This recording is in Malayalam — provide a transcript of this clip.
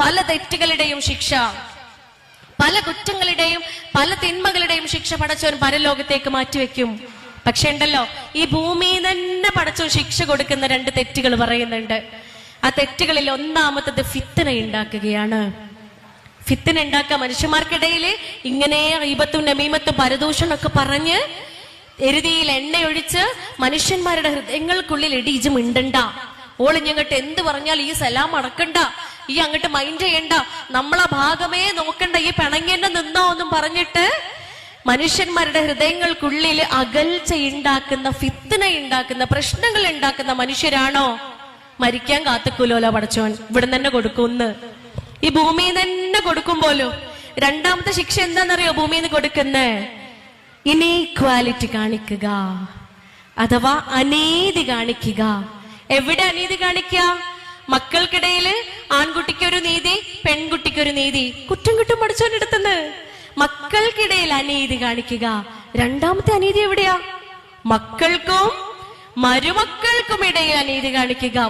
പല തെറ്റുകളുടെയും ശിക്ഷ പല കുറ്റങ്ങളുടെയും പല തിന്മകളുടെയും ശിക്ഷ പടച്ചവൻ പരലോകത്തേക്ക് മാറ്റിവെക്കും. പക്ഷെ ഉണ്ടല്ലോ ഈ ഭൂമിയിൽ തന്നെ പടച്ചവൻ ശിക്ഷ കൊടുക്കുന്ന രണ്ട് തെറ്റുകൾ പറയുന്നുണ്ട്. ആ തെറ്റുകളിൽ ഒന്നാമത്തത് ഫിത്തന ഉണ്ടാക്കുകയാണ്. ഫിത്തന ഉണ്ടാക്കുക മനുഷ്യന്മാർക്കിടയിൽ ഇങ്ങനെ ഈപത്തും നമീമത്തും പരദൂഷണമൊക്കെ പറഞ്ഞ് എരുതിയിൽ എണ്ണയൊഴിച്ച് മനുഷ്യന്മാരുടെ ഹൃദയങ്ങൾക്കുള്ളിൽ ഇടി ഇജ് മിണ്ടണ്ട. ഓളിഞ്ഞങ്ങട്ട് എന്ത് പറഞ്ഞാൽ ഈ സലാം അടക്കണ്ട. ഈ അങ്ങോട്ട് മൈൻഡ് ചെയ്യണ്ട. നമ്മളെ ഭാഗമേ നോക്കണ്ട. ഈ പിണങ്ങന്നെ നിന്നോ എന്നും പറഞ്ഞിട്ട് മനുഷ്യന്മാരുടെ ഹൃദയങ്ങൾക്കുള്ളിൽ അകൽച്ച ഉണ്ടാക്കുന്ന ഫിത്തന ഉണ്ടാക്കുന്ന പ്രശ്നങ്ങൾ ഉണ്ടാക്കുന്ന മനുഷ്യരാണോ? മരിക്കാൻ കാത്തുക്കൂലോലോ പടച്ചോൻ? ഇവിടെ തന്നെ കൊടുക്കുന്ന് ഈ ഭൂമിയിൽ തന്നെ കൊടുക്കുമ്പോലോ രണ്ടാമത്തെ ശിക്ഷ എന്താണെന്നറിയോ ഭൂമിയിൽ നിന്ന് കൊടുക്കുന്നേ? ഇനീക്വാലിറ്റി കാണിക്കുക. അഥവാ അനീതി കാണിക്കുക. എവിടെ അനീതി കാണിക്ക മക്കൾക്കിടയിൽ ആൺകുട്ടിക്കൊരു നീതി പെൺകുട്ടിക്കൊരു നീതി. കുറ്റം കിട്ടും പഠിച്ചോണ്ടെടുത്തെന്ന് മക്കൾക്കിടയിൽ അനീതി കാണിക്കുക. രണ്ടാമത്തെ അനീതി എവിടെയാ? മക്കൾക്കും മരുമക്കൾക്കും ഇടയിൽ അനീതി കാണിക്കുക.